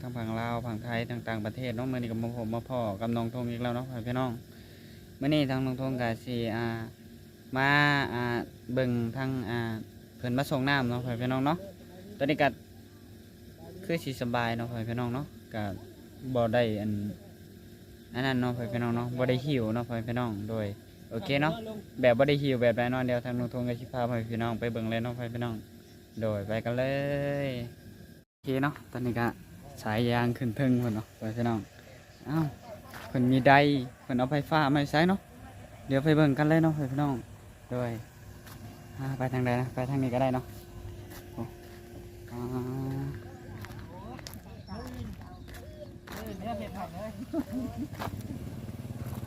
ทั้งฝั่งลาวฝั่งไทยต่างๆประเทศเน้องมื้อนี้ก็มาพบมาพ่อกับน้องทงอีกแล้วเนาะพ่อพี่น้องเมื้อนี้ทางน้องทงก็สิอ่ามาอ่าเบิ่งทางอ่าเพิ่นมาส่งน้ำเนาะพ่อพี่น้องเนาะตอนนี้ก็คือสิสบายเนาะพ่อพี่น้องเนาะก็บ่ได้อันอันนั้นเนาะพ่อพี่น้องเนาะบ่ได้หิวเนาะพ่อพี่น้องโดยโอเคเนาะแบบบ่ได้หิวแบบใดเนาะเดียวทางน้องทงก็สิพาพ่อแม่พี่น้องไปเบิ่งเลยเนาะพ่อพี่น้อง โดยไปกันเลยโอเคเนาะตอนนี้ก็ สายยางขึ้นเทึงเพิ่นเนาะไปพี่น้องอ้าเพิ่นมีไดเพิ่นเอาไฟฟ้ามาใช้เนาะเดี๋ยวไปเบิ่งกันเลยเนาะไปพี่น้องดยอ่าไปทางใดนะไปทางนี้ก็ได้เนาะอ่า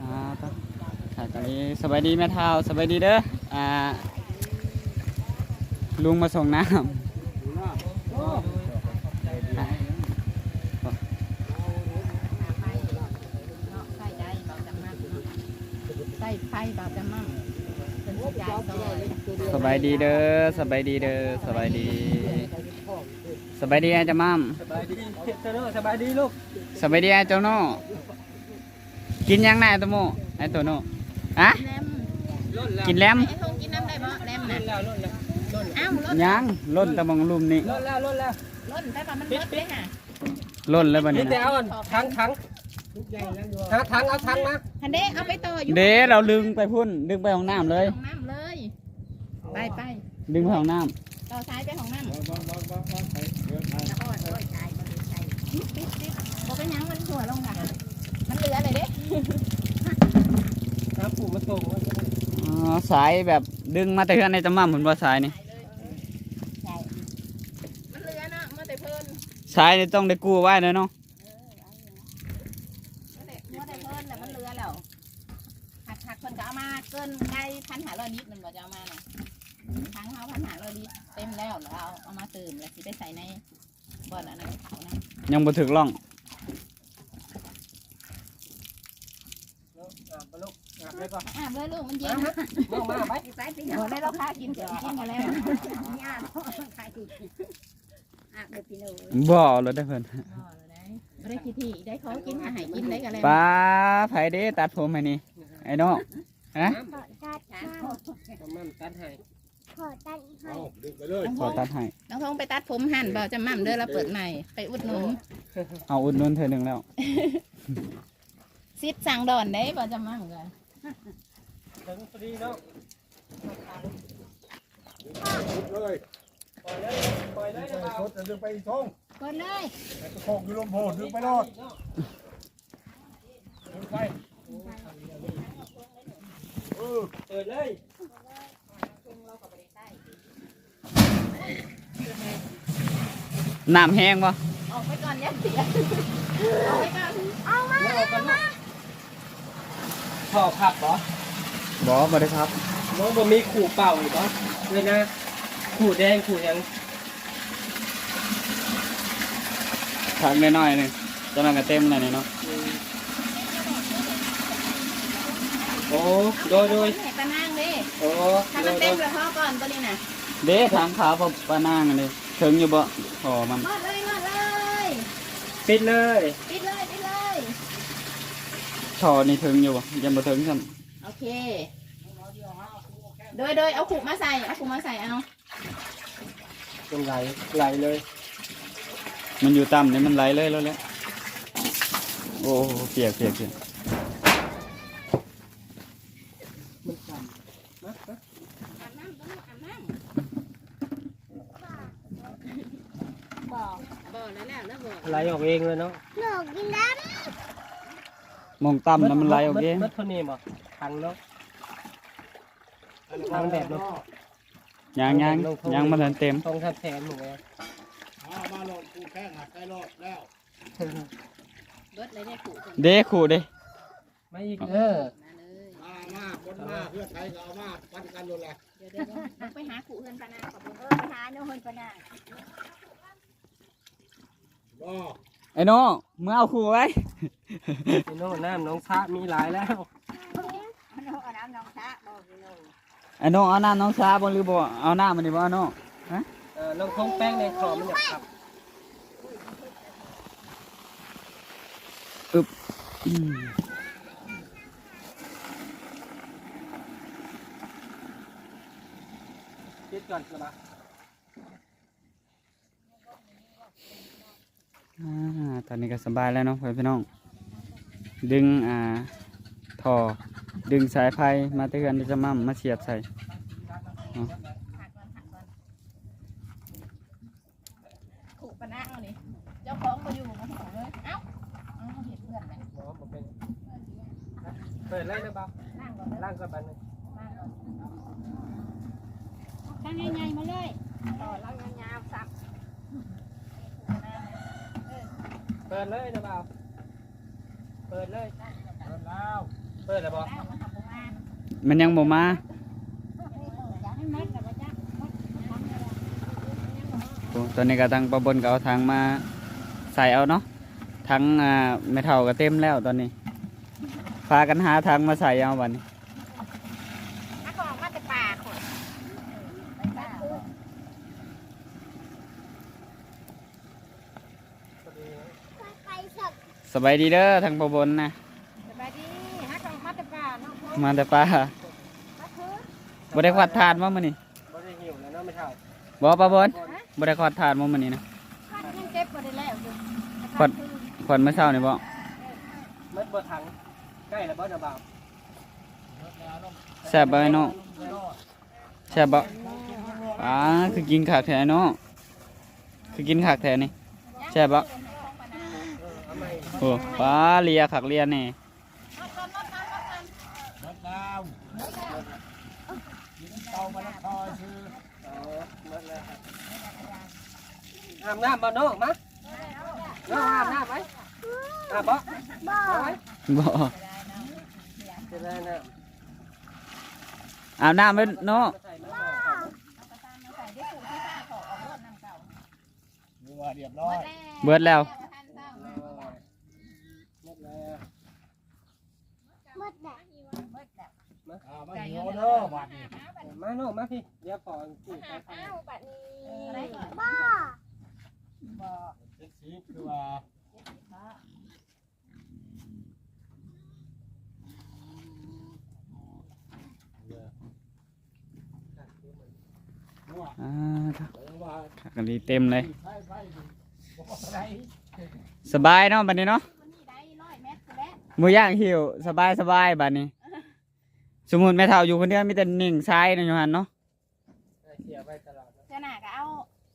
อ่าต่อค่ะตอนนี้สบายดีแม่เท้าสบายดีเด้ออ่าลุงมาส่งน้ำ ใส่ได้เบาจำมั่งใส่ไฟเบาจำมั่งเป็นผู้ใหญ่ซอยสบายดีเด้อสบายดีเด้อสบายดี สบายดีอาจารย์มั่มสบายดีเจ้าโน่สบายดีลูกสบายดีอาเจ้าโน่กินยังไงตัวโมไอตัวโน่อะแลมล้นแล้วกินแลมไอ้ทงกินน้ำได้บ่แลมล้น่ะนแล้วล้นแล้วล้นแล้วอ้าวล้นยังล้นตะมองลุมนี่ล้นแล้วล้นแล้วล้นได้ป่ะมันเบิดเลยค่ะล้นแล้วบัดนี่นี้แต่นะเอาถังถังหาถังเอาถังมา ฮันเด้เอาไปต่ออยู่เด้เราดึงไปพุ่น ดึงไปห้องน้ำเลย ของน้ำเลย ไปไปดึงไปห้องน้ต่อซ้ายไปของน้ำแล้วก็โอ้ยตายบ่ได้ใส่ปิ๊บปิ๊บปิ๊บบ่เป็นหยังมันหัวลงค่ะมันเหลือเลยเด้น้ำปูมาส่งำอ๋อสายแบบดึงมาแต่เฮือนในจำมั่มผลบ่สายนี่ใช่มันเหลือเนาะมาแต่เพิ่นสายนี่ต้องได้กู้ไว้เลยเนาะ ยังบ่ถึกล่องมาลูกอาบเลยก่อนอาบเลยลูกมันเย็นลงมาไปโอ้ได้เราพากินเกินกินกันแล้วบ่เลยได้อเพิ่นไม่ได้คิดที่ได้เขากินอาหารกินได้กันแล้วป้าไผเด้ตัดผมให้นี่ไอ้น้องฮะประมา ณตัดให้ขอตัดให้ น้องทงไปตัดผมหั่นบ่จะมั่มเด้อเราเปิดใหม่ไปอุดหนุนเอาอุดหนุนเธอหนึ่งแล้ว ซิดสั่งดอนได้บ่จะมั่มกันถึงพอดีเนาะเลยปล่อยเลยปล่อยเลยนะเบาสดจะดึงไปอีกทงกดเลยแต่ตะโคกอยู่ลมโพดดึงไปรอดดึงไปเออเปิดเลย น้ำแห้งปะออกไปก่อนอย่าเสียออกไปก่อนเอามาแล้วเอากันลูกพอพับเหรอบ่บ่ได้ครับน้องบ่มีขู่เป่าอีกเหรอเลยนะขู่แดงขู่หยังพักน้อยๆหนึงจะนั่งก็เต็มเลยนี่เนาะโอ้โดยโดยให้ปลานางเด้โอ้ถ้าโดมันยโดเต็มยแล้วพอก่อนตัวนี้น่ะเด้ทางขาวปปานางอันนี้ ถึงอยู่บ่พอมันหมดเลยหมดเลยปิดเลยปิดเลยปิดเลยทอนี่ถึงอยู่บ่ยังบ่ถึงซ้โอเค โดยโดยเอาขู่มาใส่เอาขู่มาใส่เอาเป็นไหลไหลเลยำมันอยู่ต่ำนี่มันไหลเลยแล้วแหละโอ้เปียกเปียกเปียก มันสั่นนะนะ อาบน้ำต้องอาบน้ำบ่บ่แล้วแล้ว แล้วบ่ไหลออกเองเลยเนาะมองต่ำแล้วมันไหลออกเองมัดเท่านี้บ่ทังเนาะทางแบบเนาะยังยังยังมันทันเต็มต้องทับแทนหมูไงมามาลงกูแข้งหักใกล้รอดแล้วเบิดเลยได้ขู่คนเด้ขู่เด้ไม่อีกเออมาเลยมามาคนมาเพื่อไทยก็เอามาปันกันเลยแหละเดี๋ยวเดี๋ยวเดี๋ยวไปหาขู่เพื่อนปานาขอบคุณเออไปหาโน่นปานาก็ ไอ้น้องเมื่อเอาขู่ไว้ไอ้น้องน้ำน้องชามีหลายแล้วเอาน้ำนองชาบอกพี่น้ไอ้น้องเอาน้ำน้องชาบนหรือบ่เอาน้ำมันดีบ่น้องฮะเออลองคงแป้งในคอมันอยากครับอึบคิดก่อนนะ อ่าตอนนี้ก็สบายแล้วเนาะพ่อพี่น้อง ดึงอ่าท่อดึงสายไฟมาเตือนที่จะมั่มมาเสียบใส่หักก่อนหักก่อนขู่ปะนะเอานี่เจ้าของมาอยู่มาหอเลยเอ้าเอ้าเห็นเพื่อนไหมหมอผมเป็นเปิดเลยนะบ่าวนั่งก่อนเด้อล่างก็บันนึงนั่งก่อนตั้งใหญ่ๆมาเลยต่อแล้วยาวๆสับ เปิดเลยนะบ่าวเปิดเลยเปิดแล้วเปิดแล้วบ่แล้วมาทำประมาณมันยังบ่มาอยากให้มัดกับว่าจักมัดทำอะไรโอ้ตอนนี้ก็ทางประบนก็เอาทางมาใส่เอาเนาะทั้งอ่าไม่เท่าก็เต็มแล้วตอนนี้พากันหาทางมาใส่เอาบัดนี้ นักบอกมาแต่ป่าคนไปป่า พอดีนะ สบายดีเด้อทางประบนนะสบายดีฮักของมัดแต่ป่าน้องพงมาแต่ป่ามัดพื้นบ่ได้ขวัดทานมามื้อนี้บ่ได้หิวแล้วเนาะไม่เท่าบ่ประบนบ่ได้ขวัดทานมามื้อนี้นะมัดยังเจ็บบ่ได้แล้วอยู่ขวัดขวัดเมื่อเช้านี่บ่มัดบ่ถังใกล้แล้วบ่นะบ่าวแซ่บบ่ไอ้น้องแซ่บบ่อ่าคือกินขากแท้เนาะคือกินขากแท้นี่แซ่บบ่ เออเอาใหม่ โอ้ปลาเลียขากเลียนี่เปิดแล้วกินเตามาล้วคอยชื่ออาหมดแล้วครับอาบน้ำบ่น้องมาน้องอาบน้ำไหมอาบบ่บ่ไหมบ่จะได้นะอาบน้ำไว้เนาะมามาบ่าวใส่ได้ขู่ที่ป้าขอออกรถน้ำเก่านี่ว่าเรียบร้อเบิดแล้ว ท่านเศร้า หมดแล้ว เมื่อแบบเมื่อแบบ อ่ามาหิวเด้อบัดนี้ มาโน่มาพี่เดี๋ยวขอ กู้ไปอ้าวบัดนี้บ้าบ่เซ็กซี่คือว่านัวอ่าครับกว่าขากดีเต็มเลย สบายเนาะบัดนี้เนาะมือย่างหิวสบายสบายบัดนี้ สมมุติแม่เฒ่าอยู่คนเดียวมีแต่หนิ่งซ้ายนะอยู่หั่นเนาะ สียไปตลอดนะเจ้าหน้าก็เอา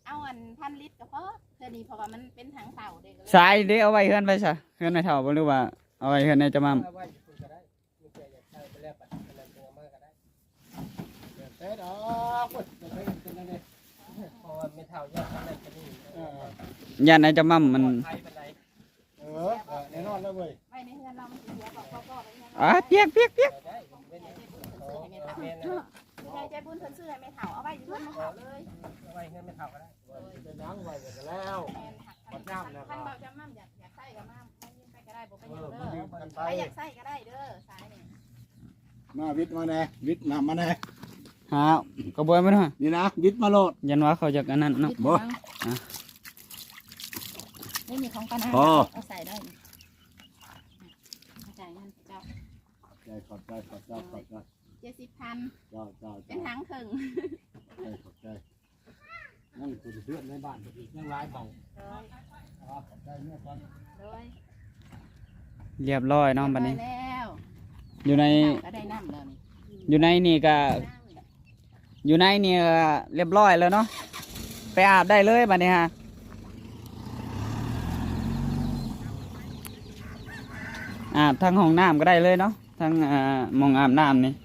เอาอันพันลิตรก็พอเท่านี้เพราะว่ามันเป็นถังเต่าเด็กซ้ายเด้เอาไว้เฮือนไปซะเฮือนแม่เฒ่าบ่หรือว่าเอาไว้เฮือนในจะมั่มเอาไว้อยู่คุณก็ได้มีใจอยากใช้ไปแล้วปัดเป็นอะไรตัวมากก็ได้เดี๋ยวเซ็ตออกเว้ยจะไปเป็นยังไงเพราะว่าไม่เท่าแยกกันนั่นกันนี่เออย่านในจะมั่มมันไทยเป็นไรเออเออแน่นอนแล้วเว้ยไว้ในเฮือนเรามันสิเสียบอกพ่อก็ไปเฮือนอ่าเปียกเปียกเปียก ได้เป็นโอ้เมนนะ ใจใจบุญเพิ่นซื้อให้แม่เฒ่าเอาไว้อยู่เฮือนมาเฒ่าเลยเอาไว้เงินไม่เท่าก็ได้เป็นนังไว้กันแล้วแม่นหักคันคันเบาจะมั่มอยากอยากใส่ก็มั่มมันยืมไปก็ได้บ่ไปเอยือมมาเด้ยือมกันไปใครอยากใส่ก็ได้เด้อสายนี่มาวิทย์มาแน่วิทย์นำมาแน่หาก็บ่แม่นว่านี่นะวิทย์มาโลดยันว่าเขาจากอันนั้นเนาะบ่อะไม่มีของปานาพอเอาใส่ได้เข้าใจเงินเจ้าใจขอบใจขอบใจขอบใจเจ็ดสิบพัน เจ้าเจ้าเป็เจ้านถังถึงใจขอบใจนั่งคุยเพื่อนในบ้านอีกนั่งร้ายเบาโดยอ๋อขอบใจเนี่ยก่อนโดยเรียบร้อยเนาะบัดนี้เรียบร้อยแล้วอยู่ในก็ได้น้ำแล้วนี่อยู่ในนี่ก็ อยู่ในนี่ก็เรียบร้อยแล้วเนาะ ไปอาบได้เลยบัดนี้ฮะ อาบทั้งห้องน้ำก็ได้เลยเนาะ ทั้งอ่ามองอาบน้ำนี่โอ้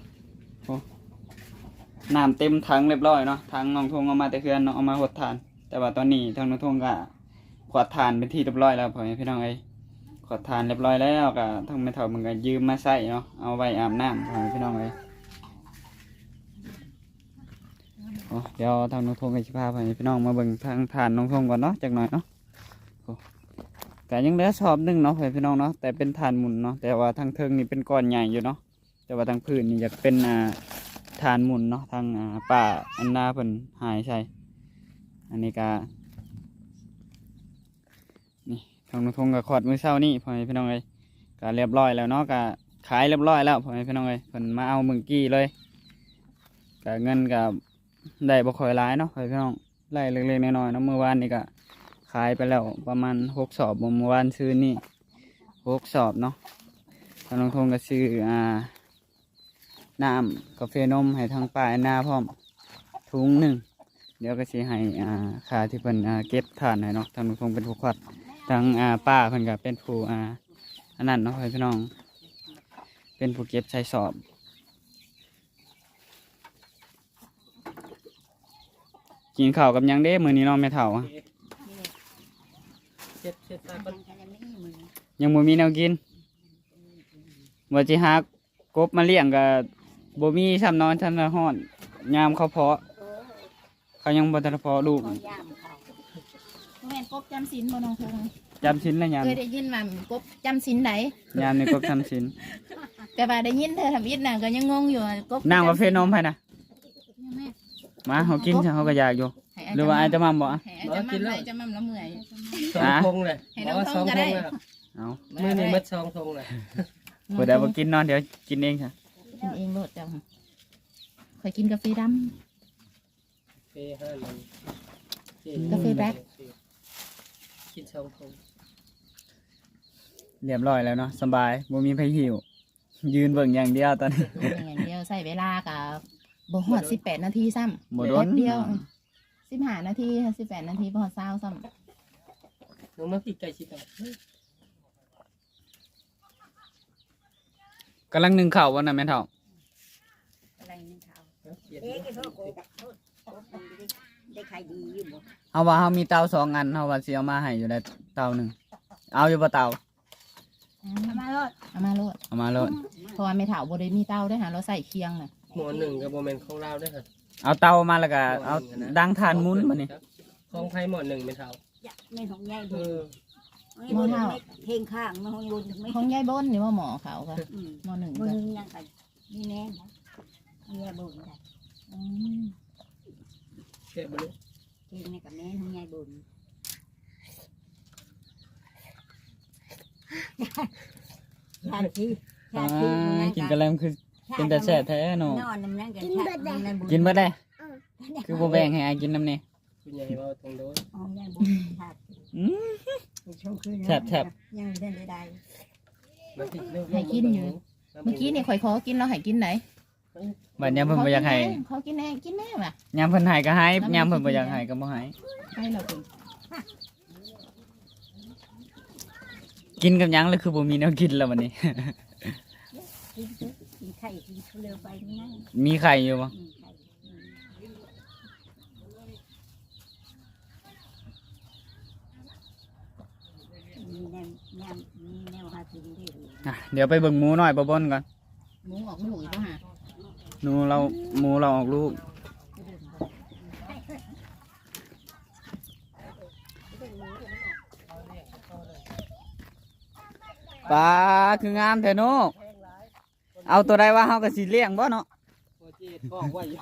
น้ำเต็มถังเรียบร้อยเนาะทางน้องทงเอามาแต่เคือนเนาะเอามาหดทาน แต่ว่าตอนนี้ทางน้องทงก็ขวดทานเป็นที่เรียบร้อยแล้วพ่อแม่พี่น้องเอ้ยขวดทานเรียบร้อยแล้วก็ทั้งแม่เฒ่ามึงก็ยืมมาใส่เนาะเอาไว้อาบน้ำพ่อแม่พี่น้องเอ้ยโอ้เดี๋ยวทางน้องทงกับชิพาไปพี่น้องมาเบิ่งทางฐานน้องทงก่อนเนาะจักหน่อยเนาะแต่ยังเหลือสอบหนึ่งเนาะพ่อพี่น้องเนาะแต่เป็นฐานหมุนเนาะแต่ว่าทางเทิงนี่เป็นก้อนใหญ่อยู่เนาะแต่ว่าทางพื้นนี่จะเป็นอ่า ฐานหมุนเนาะทางป่าอันนาเพิ่นหายใช่อันนี้ก็นี่ทางน้องทงกับขอดมือเช้านี่พ่อแม่พี่น้องเลยก็เรียบร้อยแล้วเนาะก็ขายเรียบร้อยแล้วพ่อแม่พี่น้องเอ้ยเพิ่นมาเอามึงกี้เลยก็เงินก็ได้บ่ค่อยหลายเนาะพ่อแม่พี่น้องได้เล็กๆน้อยๆเนาะเมื่อวานนี่ก็ขายไปแล้วประมาณหกสอบเมื่อวานซื้อนี่หกสอบเนาะทางลงทงก็ซื้ออ่า น้ำกาแฟนมให้ทางป้าแอนนาพร้อมถุงหนึ่งเดี๋ยวก็สิให้อ่าค่าที่เพิ่นอ่าเก็บทานให้เนาะทางลงทงเป็นผู้ควัดทางอ่าป้าเพิ่นก็เป็นผู้อ่าอันนั้นเนาะพี่น้อง เป็นผู้เก็บใช้สอบกินข้าวกับหยังเด้มือนี้เน้องแม่เฒ่าอะเช็ดเช็ดตาคนยังบ่มีแนวกินว่าจิฮักกบมาเลี้ยงกั บบ่มีซ้ำนอนซ้ำนอนฮ้อนยามเขาเพาะ เขายังบ่ทันเพาะลูกย่ามเขาแม่นกบจำศีลบ่น้องพงจำชิ้นละยามเคยได้ยินว่ากบจำศีลไหนยามนี่กบจำชิ้นแต่ว่าได้ยินเธอทำอิดน่ะก็ยังงงอยู่ว่ากบนางว่าเฟนนมให้นะแม่มาเขากินซะเขาก็อยากอยู่ ให้หรือว่าไอ้จะมาบ่อะให้อาจจะมั่มให้อาจจะมั่มละเมื่อย สองทงเลยให้น้องว่าทสงองก็ทได้งเลยเอามือนี่มัดสองทงเลยผู้ใดบ่กินเนอนเดี๋ยวกินเองค่ะ กินเองโลดเจ้าเคยกินกาแฟดเฟห้าหนึ่งกาแฟแบล็คกินสองทงเรียบร้อยแล้วเนาะสบายบ่มีไผหิว ยืนเบิ่งอย่างเดียวตอนนี้ำอย่างเดียวใส่เวลากับบ่ฮอด18นาทีซ้ำบ่โดนแป๊บเดียว15นาที18นาทีบ่ฮอด20ซ้ำน้องมาปีกไก่ชิตา กำลังหนึ่งข้าววันน่ะแม่นเฒ่าอะไรนี่เขาเขียนเด็กก็โกบได้ขายดีอยู่บ่เฮาว่าเฮามีเตาสองอันเฮาว่าสิเอามาให้อยู่ในเตาหนึ่งเอาอยู่บ่เตาทำไมรถเอามาโลดเอามาโลดเพราะว่าไม่เถาบ่ได้มีเตาด้วยหาเราใส่เคียงน่ะหมอหนึ่งกับโมเมนต์ของเราด้วยค่ะเอาเตามาแล้วก็เอาดังทานมุ้นมานี่ของไทยหมอหนึ่งเป็นเท่าในของยายเอบุ ญอเพลงข้างมันของบุญไม่ของยายบนนี่ว่าหมอเขาค่ะอืมหมอหนึ่งบุญจ้ะยังไงนี่แน่นะของยายบุญได้อืมเก็บบลูเพลงในกับแม่ของยายบุญชาติชาอ่าติกินกะแลมคือเป็นแต่แซ่บแท้เนาะนอนน้ำนั่งกันชาติในบุญกินบ่ได้คือบ่แบ่งให้อายกินนำนี่คุณยายว่าตรงโดนของยายบุญชา ติอืมชมคืนแซ่บแซ่บยังได้ได้มาติดเรื่องให้กินอยู่ เมื่อกี้นี่ข่อยขอกินแล้วให้กินไหนบัดยามเพิ่นบ่อยากให้ขอกินแน่กินแน่ว่ะยามเพิ่นให้ก็ให้ยามเพิ่นบ่อยากให้ก็บ่ให้ ให้เราเป็นกินกับหยังเลยคือบ่มีแนวกินแล้ววันนี้กินกินไข่กินเขาเร็วไปนี่นะมีไข่อยู่บ่ อืมไข่ มมีแนวแนวมีแนวหากินได้เลยอะเดี๋ยวไปเบิ่งหมูน้อยบ่บนก่อนหมูออกลูกอีกแล้วฮะหนูเราหมูเราออกลูก ปลาคืองามแท้เนาะเอาตัวใดว่าเฮาก็สิเลี้ยงบ่เนาะโอเจ็ดบอกว่าอยู่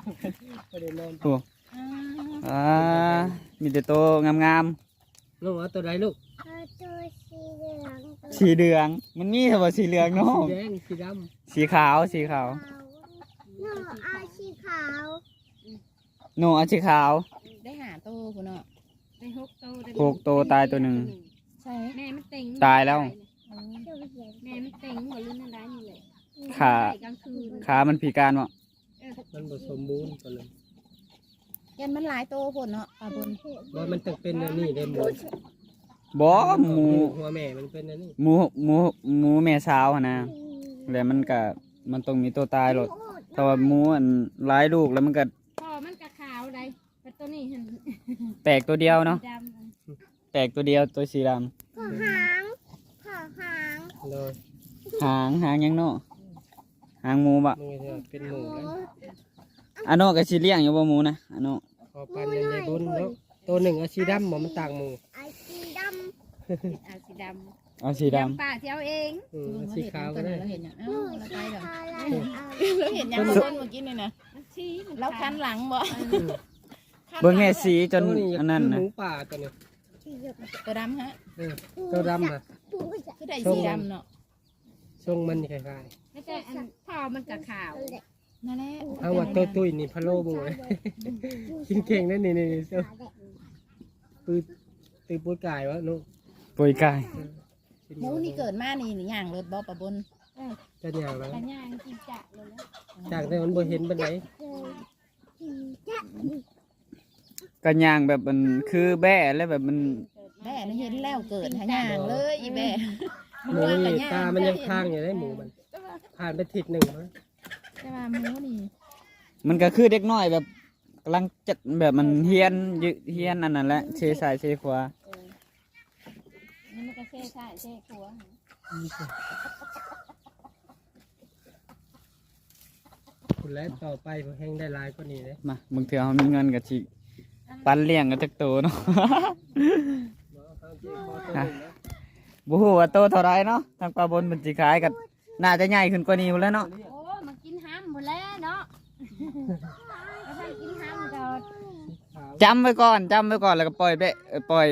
ไม่ได้นอนอ่ามีแต่ตัวงามลูกเอาตัวใดลูกๆ สีเหลือง มันมีแต่ว่าสีเหลืองเนาะสีแดงสีดสีขาวสีขาวหนูเอาสีขาวหนูเอาสีขาวได้หาโตคุณเนาะได้หกตัวได้หกตัวตายตัวหนึ่ง ใช่แม่มันเต็งตายแล้วแม่มันเต็งหัวรุ่นนั้นได้นี่เลยขากลางคืนขามันพิการบ่ำมันผสมบูรณ์ตัวนึงยันมันหลายโตพุ่นเนาะปลาบนว่ามันต้องเป็นอันนี้ได้หมู บ่หมูหัวแม่มันเป็นอันนี้หมูหมูหมูแม่สาวหั่นนะแล้วมันก็มันต้องมีตัวตายหลดถ้าว่าหมูอันหลายลูกแล้วมันก็พ่อมันกะขาวได้แต่ตัวนี้เห็นแตกตัวเดียวเนาะดำแตกตัวเดียวตัวสีดำขอหางขอหางเลยหางหางหยังเนาะหางหมูบะมันก็จะเป็นหมูแล้วอันโนก็สิเลี้ยงอยู่บ่หมูนะอันโนพอปันในบุญแล้วตัวหนึ่งเอาสีดำหมอมันต่างหมูไอสีดเอาสีดเอาสีำดำดำป่าที่เอาเองอืมเอาสีขาวก็ได้ เราเห็นอย่างำเอ้าเราไปก่อนอะไรเอาเราเห็นอย่างบนเมื่อกี้นี่นะมันชี้มันเราคันหลังบ่เบิ่งแง่สีจนตัวนี้อันนั้นคือหนะมูป่าตัวนี้ตัวดำฮะเออตัวดำอะปูจะคือได้สีดำเนาะทรงมันนี่คล้ายไม่ใช่อันพ่อมันกับขาวนั่นแหละๆเอาว่าตัวตุ้ยนี่พะโล้บุ้งเลยกินเก่งนั่นนี่นี่นี่เจ้าปืนตือปุ้ยกายวะนุ ปุยกายหมูนี่เกิดมานี่นี่ย่างรถบ่ปะบนจะอย่างแล้วกันย่างกินจะเลยแล้วจากแต่มันบ่เห็นบันไดก็ย่างแบบมันคือแบ้แล้วแบบมันแม่นี่เห็นแล้วเกิดหาย่างเลยอีแม่หมูนี่ตามันยังค้างอยู่ได้หมูมันผ่านไปทิศหนึ่งแล้วแต่ว่าหมูนี่มันก็คือเด็กน้อยแบบกำลังจัดแบบมันเฮียนยึเฮียนอันนั้นแหละเชซ้ายเชขวา นี่มันก็เซ่ใช่เซ่ครัวคุณแล้วต่อไปผมแห้งได้หลายกว่านี้เลยมาบางเทื่อเขามีเงินกับชิปันเลี้ยงกันจักโตเนาะบูฮูว่าโตเท่าไรเนาะทางปลาบนมันสิขายกันน่าจะใหญ่ขึ้นกว่านี้อยู่แล้วเนาะโอ้มากินห้ามหมดแล้วเนาะมาทำกินห้ามก็จำไว้ก่อนจำไว้ก่อนแล้วก็ปล่อยไปเอ่อปล่อย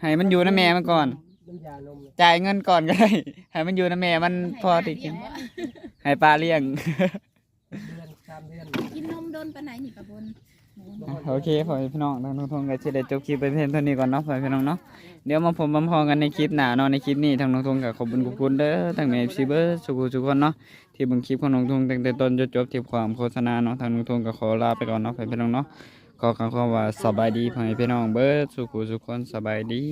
ให้มันอยู่ในแม่มันก่อน น้ำยานมเลยจ่ายเงินก่อนก็ได้ ให้มันอยู่ในแม่มันพอที่กินให้ปลาเลี้ยง เดือนสามเดือนกินนมโดนปานไหนนี่ปะบนอะโอเคพ่อแม่พี่น้องทางทงก็จะได้จบคลิปไปเพียงเท่านี้ก่อนเนาะพ่อแม่พี่น้องเนาะเดี๋ยวมาผมมาพอกันในคลิปหน้าเนาะในคลิปนี้ทางน้องทงก็ขอบคุณขอบคุณเด้อทางแม่ซีเบอร์สุขุทุกคนเนาะที่เบิ่งคลิปของน้องทงตั้งแต่ต้นจนจบที่ความโฆษณาเนาะทางน้องทงก็ขอลาไปก่อนเนาะพ่อแม่พี่น้องเนาะขอคำว่าสบายดีพ่อแม่พี่น้องเบิร์สุขุทุกคนสบายดี